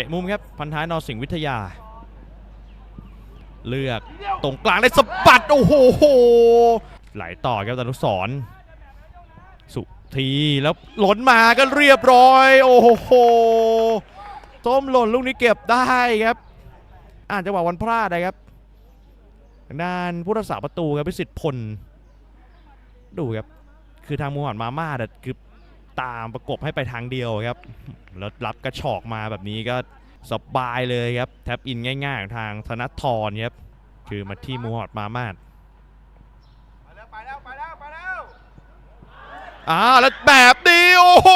ะมุมครับ พันท้ายนอสิงห์วิทยา เลือกตรงกลางได้สะบัด โอ้โหโหไหลต่อครับตานุสรสุทีแล้วหล่นมาก็เรียบร้อย โอ้โหส้มหล่นลูกนี้เก็บได้ครับ อ่านจังหวะวันพลาดนะครับทางด้านผู้รักษาประตูครับพิสิทธิ์พล ดูครับ คือทางมูฮัมหมัดมาม่าเนี่คือ ตามประกบให้ไปทางเดียวครับแล้วรับกระชอกมาแบบนี้ก็สบายเลยครับแท็บอินง่ายๆของทางธนทรครับคือมาที่มูฮัมหมัดมาม่าไปแล้วไปแล้วไปแล้วไปแล้วอ่าแล้วแบบนี้โอ้โห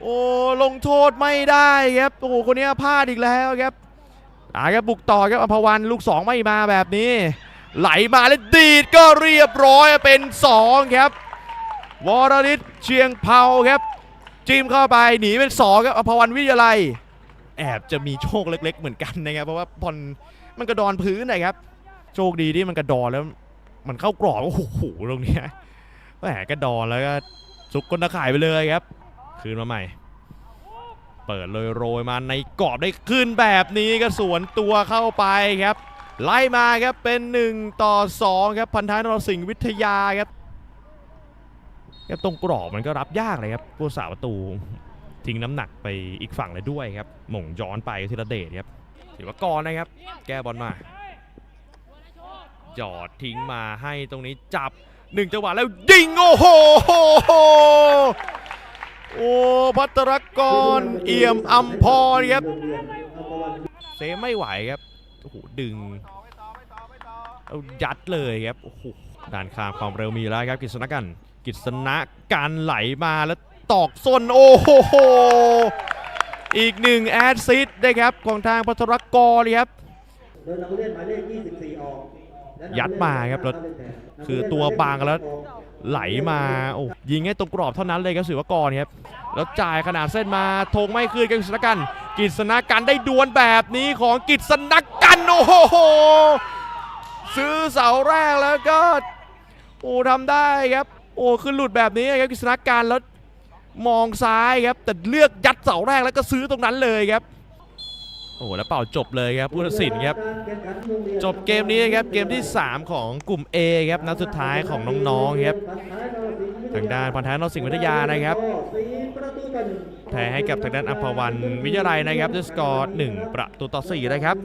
โอ้ลงโทษไม่ได้ครับโอ้โหคนนี้พลาดอีกแล้วครับอ่าครับบุกต่อครับอภวันลูก 2 ไม่มาแบบนี้ ไหลมาแล้วดีดก็เรียบร้อยเป็น 2 ครับ วรริศเชียงเผาครับ จิ้มเข้าไปหนีเป็น2ครับอภวันวิทยาลัย แอบจะมีโชคเล็ก ๆ เหมือนกันนะครับเพราะว่าบอลมันกระดอนพื้นนะครับ โชคดีที่มันกระดอนแล้วมันเข้ากรอบโอ้โหตรงนี้แหมกระดอนแล้วก็ซุกก้นตะข่ายไปเลยครับ คืนมาใหม่ เปิดเลยโรยมาในกรอบได้ขึ้นแบบนี้ก็สวนตัวเข้าไปครับ ไล่มาครับเป็น 1 ต่อ 2 ครับพันท้ายนรสิงห์วิทยาครับ ครับตรงกรอบมันก็รับยากเลยครับผู้สาประตูทิ้งน้ำหนักไปอีกฝั่งเลยด้วยครับหม่งย้อนไปธีรเดชครับถือว่ากรนะครับ แก้บอลมาจอดทิ้งมาให้ตรงนี้จับหนึ่งจังหวะแล้วยิง โอ้โหโอ้พัตรกรเอี่ยมอัมพรครับเซไม่ไหวครับโอ้โหดึงเอายัดเลยครับโอ้โหด่านข้ามความเร็วมีแล้วครับกฤษณกัน กฤษณะการไหลมาแล้วตอกส้นโอ้โห อีกหนึ่งแอดซิดนะครับของทางพัทรกรครับโดยนักเล่นหมายเลข24 ออก ยัดมาครับแล้วคือตัวบางแล้วไหลมาโอ้ยิงให้ตรงกรอบเท่านั้นเลยครับศิวกรครับแล้วจ่ายขนาดเส้นมาธงไม่คืนกับกฤษณกันกฤษณกันได้ดวลแบบนี้ของกฤษณกันโอ้โหซื้อเสาแรกแล้วก็โอ้ทำได้ครับ โอ้ขึ้นหลุดแบบนี้ครับกฤษณกันแล้วมองซ้ายครับ แต่เลือกยัดเสาแรกแล้วก็ซื้อตรงนั้นเลยครับ โอ้แล้วเป่าจบเลยครับผู้ตัดสินครับ จบเกมนี้ครับเกมที่ 3 ของกลุ่ม A ครับนัดสุดท้ายของน้องๆครับทางด้านพันธะนรสิงห์วิทยานะครับแพ้ให้กับทางด้านอัมพวันวิทยาลัยนะครับด้วยสกอร์1ประตูต่อ4นะครับ